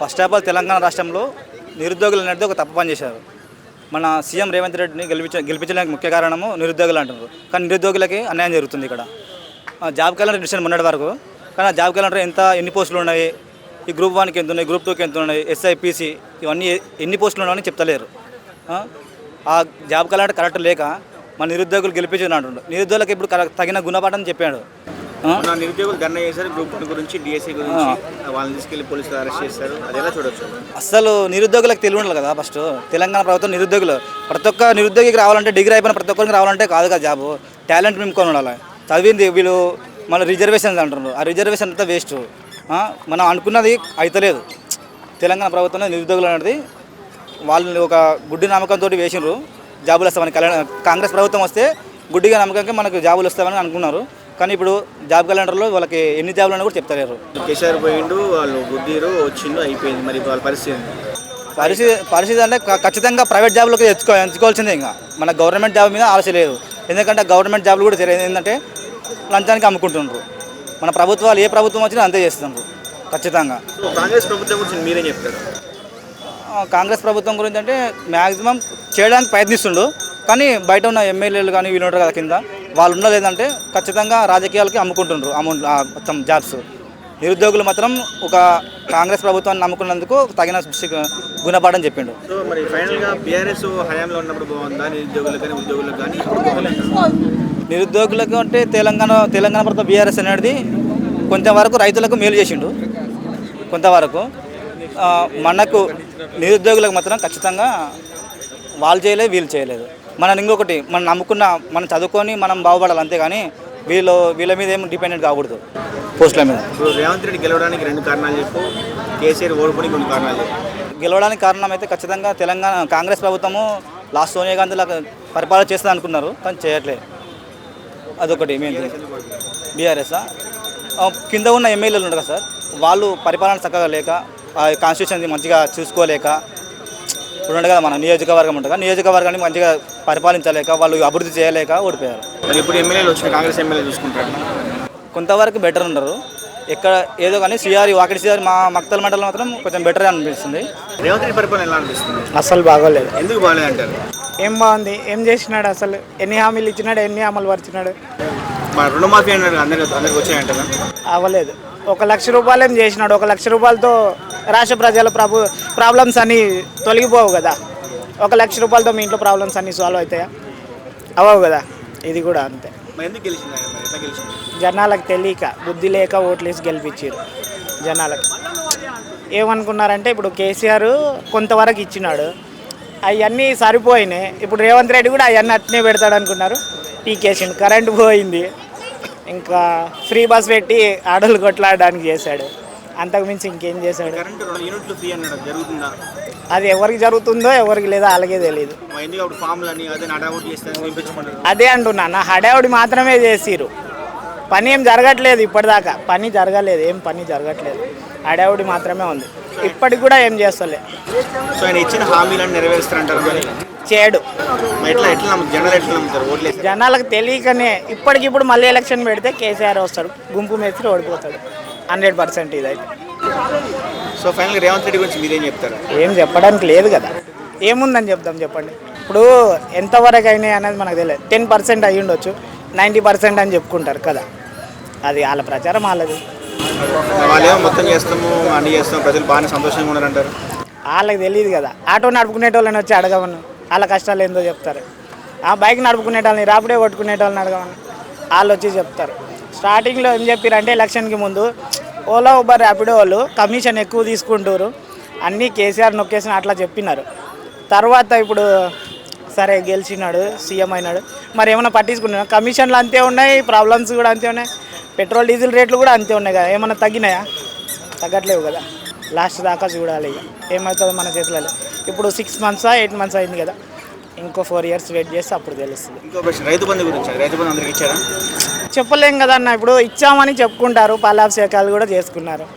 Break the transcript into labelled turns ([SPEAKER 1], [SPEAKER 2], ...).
[SPEAKER 1] First of all Telangana రాష్ట్రంలో నిరుద్యోగులు అనేది ఒక తప్పు పని చేశారు. మన సీఎం రేవంత్ రెడ్డిని గెలిపించ గెలిపించడానికి ముఖ్య కారణము నిరుద్యోగులు అంటున్నారు. కానీ నిరుద్యోగులకి అన్యాయం జరుగుతుంది ఇక్కడ. జాబ్ క్యాలెండర్ డిసిషన్ మొన్నటి వరకు. కానీ ఆ జాబ్ క్యాలెండర్ ఎంత ఎన్ని పోస్టులు ఉన్నాయి? ఈ గ్రూప్ వన్కి ఎంత ఉన్నాయి? గ్రూప్ టూకి ఎంత ఉన్నాయి? ఎస్ఐ పీసీ ఇవన్నీ ఎన్ని పోస్టులు ఉన్నాయని చెప్తలేరు. ఆ? జాబ్ క్యాలెండర్ కరెక్ట్ లేక మన నిరుద్యోగులు గెలిపించని అంటుండ్రు నిరుద్యోగులకు ఇప్పుడు తగిన గుణపాఠం చెప్పాడు.
[SPEAKER 2] నిరుద్యోగులు ధర్నా చేశారు. గ్రూప్ వన్ గురించి డిఎస్సి గురించి. వాళ్ళని తీసుకెళ్ళి పోలీసులు అరెస్ట్ చేశారు. అది ఎలా చూడొచ్చు?
[SPEAKER 1] అసలు నిరుద్యోగులకు తెలివి ఉండాలి కదా ఫస్ట్. తెలంగాణ ప్రభుత్వం నిరుద్యోగులు. ప్రతి ఒక్క నిరుద్యోగికి రావాలంటే డిగ్రీ అయిపోయిన ప్రతి ఒక్కరికి రావాలంటే కాదు కదా జాబు. టాలెంట్ నింపుకొని ఉండాలి. చదివింది వీళ్ళు మన రిజర్వేషన్స్ అంటున్నారు. ఆ రిజర్వేషన్ అంతా వేస్ట్. మనం అనుకున్నది అయితలేదు. తెలంగాణ ప్రభుత్వం నిరుద్యోగులు అనేది వాళ్ళని ఒక గుడ్డి నమ్మకంతో వేసిండ్రు జాబులు వస్తామని. కళ్యాణ కాంగ్రెస్ ప్రభుత్వం వస్తే గుడ్డిగా నమ్మకంగా మనకు జాబులు వస్తామని అనుకున్నారు. కానీ ఇప్పుడు జాబ్ క్యాలెండర్లో వాళ్ళకి ఎన్ని జాబులు అని కూడా చెప్తలేరు.
[SPEAKER 2] కేసీఆర్ పోయిండు వాళ్ళు గుద్దీరు వచ్చిండు అయిపోయింది. మరి వాళ్ళ పరిస్థితి?
[SPEAKER 1] పరిస్థితి పరిస్థితి అంటే ఖచ్చితంగా ప్రైవేట్ జాబ్లకు ఎంచుకో ఎంచుకోవాల్సిందే ఇంకా. మన గవర్నమెంట్ జాబ్ మీద ఆశ లేదు. ఎందుకంటే గవర్నమెంట్ జాబ్లు కూడా తెలియదు ఏంటంటే లంచానికి అమ్ముకుంటున్నారు మన ప్రభుత్వాలు ఏ ప్రభుత్వం వచ్చినా అంతే చేస్తున్నారు ఖచ్చితంగా.
[SPEAKER 2] కాంగ్రెస్ ప్రభుత్వం గురించి మీరేం చెప్తారు?
[SPEAKER 1] కాంగ్రెస్ ప్రభుత్వం గురించి అంటే మ్యాక్సిమం చేయడానికి ప్రయత్నిస్తుండు కానీ బయట ఉన్న ఎమ్మెల్యేలు కానీ వీళ్ళు ఉంటారు కదా కింద వాళ్ళు ఉన్నది ఏంటంటే ఖచ్చితంగా రాజకీయాలకి అమ్ముకుంటుండ్రు అమౌంట్ ఆ, మొత్తం జాబ్స్. నిరుద్యోగులు మాత్రం ఒక కాంగ్రెస్ ప్రభుత్వాన్ని నమ్ముకున్నందుకు తగిన గుణపాఠం చెప్పిండు.
[SPEAKER 2] సో మరి ఫైనల్గా బీఆర్ఎస్ హయాంలో ఉన్నప్పుడు బాగుందా? నిరుద్యోగులకు కానీ ఉద్యోగులకు కానీ?
[SPEAKER 1] నిరుద్యోగులకు అంటే తెలంగాణ తెలంగాణ ప్రభుత్వం బీఆర్ఎస్ అనేది కొంతవరకు రైతులకు మేలు చేసిండు. కొంతవరకు మనకు నిరుద్యోగులకు మాత్రం ఖచ్చితంగా వాళ్ళు చేయలేదు వీళ్ళు చేయలేదు. మనం ఇంకొకటి మనం నమ్ముకున్న మనం చదువుకొని మనం బాగుపడాలి అంతేగాని వీళ్ళు వీళ్ళ మీద ఏం డిపెండెంట్ కాకూడదు. పోస్టుల మీద.
[SPEAKER 2] ఇప్పుడు రేవంత్ రెడ్డి గెలవడానికి రెండు కారణాలు చెప్పు. కేసీఆర్ ఓడిపోయి కొన్ని కారణాలు
[SPEAKER 1] గెలవడానికి కారణం అయితే ఖచ్చితంగా తెలంగాణ కాంగ్రెస్ ప్రభుత్వము లాస్ట్ సోనియా గాంధీ లాగా పరిపాలన చేస్తుంది అనుకున్నారు కానీ చేయట్లేదు అదొకటి మెయిన్ బీఆర్ఎస్ కింద ఉన్న ఎమ్మెల్యేలు ఉండరు కదా సార్ వాళ్ళు పరిపాలన చక్కగా లేక కాన్స్టిట్యూషన్ మంచిగా చూసుకోలేక ఇప్పుడు కదా మన నియోజకవర్గం ఉంటుంది నియోజకవర్గాన్ని మంచిగా పరిపాలించలేక వాళ్ళు అభివృద్ధి చేయలేక ఓడిపోయారు.
[SPEAKER 2] మరి ఇప్పుడు ఎమ్మెల్యేలు వచ్చిన కాంగ్రెస్ ఎమ్మెల్యే చూసుకుంటారు.
[SPEAKER 1] కొంతవరకు బెటర్ ఉండరు ఎక్కడ ఏదో కానీ సిఆర్ వాకిటి సిఆర్ మా మక్తల్ మండలం మాత్రం కొంచెం బెటర్ అనిపిస్తుంది.
[SPEAKER 2] రేవంత్ రెడ్డి పరిపాలన ఎలా అనిపిస్తుంది?
[SPEAKER 3] అస్సలు బాగోలేదు.
[SPEAKER 2] ఎందుకు బాగాలేదు అంటారు?
[SPEAKER 3] ఏం బాగుంది? ఏం చేసినాడు అసలు? ఎన్ని హామీలు ఇచ్చినాడు? ఎన్ని అమలు పరిచినాడు?
[SPEAKER 2] రుణమాఫీ అన్నారు అందరికి అందరికి వచ్చాయంటారా
[SPEAKER 3] అవ్వలేదు. ఒక లక్ష రూపాయలు ఏం చేసినాడు? ఒక లక్ష రూపాయలతో రాష్ట్ర ప్రజల ప్రభు ప్రాబ్లమ్స్ అన్నీ తొలగిపోవు కదా. ఒక లక్ష రూపాయలతో మీ ఇంట్లో ప్రాబ్లమ్స్ అన్నీ సాల్వ్ అవుతాయా? అవ్వవు కదా ఇది కూడా అంతే. జనాలకు తెలియక బుద్ధి లేక ఓట్లేసి గెలిపించారు జనాలకు. ఏమనుకున్నారంటే ఇప్పుడు కేసీఆర్ కొంతవరకు ఇచ్చినాడు. అవన్నీ సరిపోయినాయి. ఇప్పుడు రేవంత్ రెడ్డి కూడా అవన్నీ అట్నే పెడతాడు అనుకున్నారు. పీకేసిండు. కరెంట్ పోయింది. ఇంకా ఫ్రీ బస్ పెట్టి ఆడలు కొట్లాడడానికి చేశాడు. అంతకుమించి ఇంకేం చేశాడు?
[SPEAKER 2] కరెంట్ రెండు యూనిట్లు ఫ్రీ అన్నాడు. జరుగుతుందా?
[SPEAKER 3] అది ఎవరికి జరుగుతుందో ఎవరికి లేదో అలాగే తెలియదు
[SPEAKER 2] అదే
[SPEAKER 3] అంటున్నా నా హడావుడి మాత్రమే చేసిరు పని ఏం జరగట్లేదు ఇప్పటిదాకా. పని జరగలేదు ఏం పని జరగట్లేదు. హడావుడి మాత్రమే ఉంది. ఇప్పటికి కూడా ఏం చేస్తలే.
[SPEAKER 2] సో ఆయన ఇచ్చిన హామీలను నెరవేరుస్తారంటారు మరి?
[SPEAKER 3] చేయడు జనాలకు తెలియకనే ఇప్పటికిప్పుడు మళ్ళీ ఎలక్షన్ పెడితే కేసీఆర్ వస్తాడు గుంపు మేస్త్రి ఓడిపోతాడు. హండ్రెడ్ పర్సెంట్ ఇదైతే
[SPEAKER 2] సో ఫైనల్ రేవంత్ రెడ్డి గురించి మీరేం చెప్తారు?
[SPEAKER 3] ఏం చెప్పడానికి లేదు కదా. ఏముందని చెప్దాం చెప్పండి. ఇప్పుడు ఎంతవరకు అయినాయి అనేది మనకు తెలియదు. టెన్ పర్సెంట్ అయ్యి ఉండొచ్చు నైంటీ పర్సెంట్ అని చెప్పుకుంటారు కదా. అది వాళ్ళ ప్రచారం వాళ్ళది.
[SPEAKER 2] వాళ్ళేమో మొత్తం చేస్తాము అన్ని చేస్తాము ప్రజలు బాగానే సంతోషంగా ఉన్నారంటారు.
[SPEAKER 3] వాళ్ళకి తెలియదు కదా. ఆటో నడుపుకునేటోళ్ళని వచ్చి అడగమను. వాళ్ళ కష్టాలు ఏందో చెప్తారు. ఆ బైక్ నడుపుకునేటోళ్ళని రాపిడే కొట్టుకునేటోళ్ళని అడగమను. వాళ్ళు వచ్చి చెప్తారు. స్టార్టింగ్లో ఏం చెప్పారంటే ఎలక్షన్కి ముందు ఓలా ఉబర్ ర్యాపిడో వాళ్ళు కమిషన్ ఎక్కువ తీసుకుంటారు అన్నీ కేసీఆర్ నొక్కేసిన అట్లా చెప్పినారు. తర్వాత ఇప్పుడు సరే గెలిచినాడు సీఎం అయినాడు. మరి ఏమైనా పట్టించుకున్నాడు కమిషన్లు అంతే ఉన్నాయి ప్రాబ్లమ్స్ కూడా అంతే ఉన్నాయి. పెట్రోల్ డీజిల్ రేట్లు కూడా అంతే ఉన్నాయి కదా. ఏమైనా తగ్గినాయా? తగ్గట్లేవు కదా. లాస్ట్ దాకా చూడాలి ఇక. ఏమవుతుందో మన చేతిలో ఇప్పుడు సిక్స్ మంత్సా ఎయిట్ మంత్స్ అయింది కదా. ఇంకో ఫోర్ ఇయర్స్ వెయిట్ చేస్తే అప్పుడు తెలుస్తుంది.
[SPEAKER 2] ఇంకో రైతు బంధు గురించి. రైతు బంధు అందరికి ఇచ్చారా?
[SPEAKER 3] చెప్పలేం కదన్న ఇప్పుడు ఇచ్చామని చెప్పుకుంటారు పాలాభిషేకాలు కూడా చేసుకున్నారు.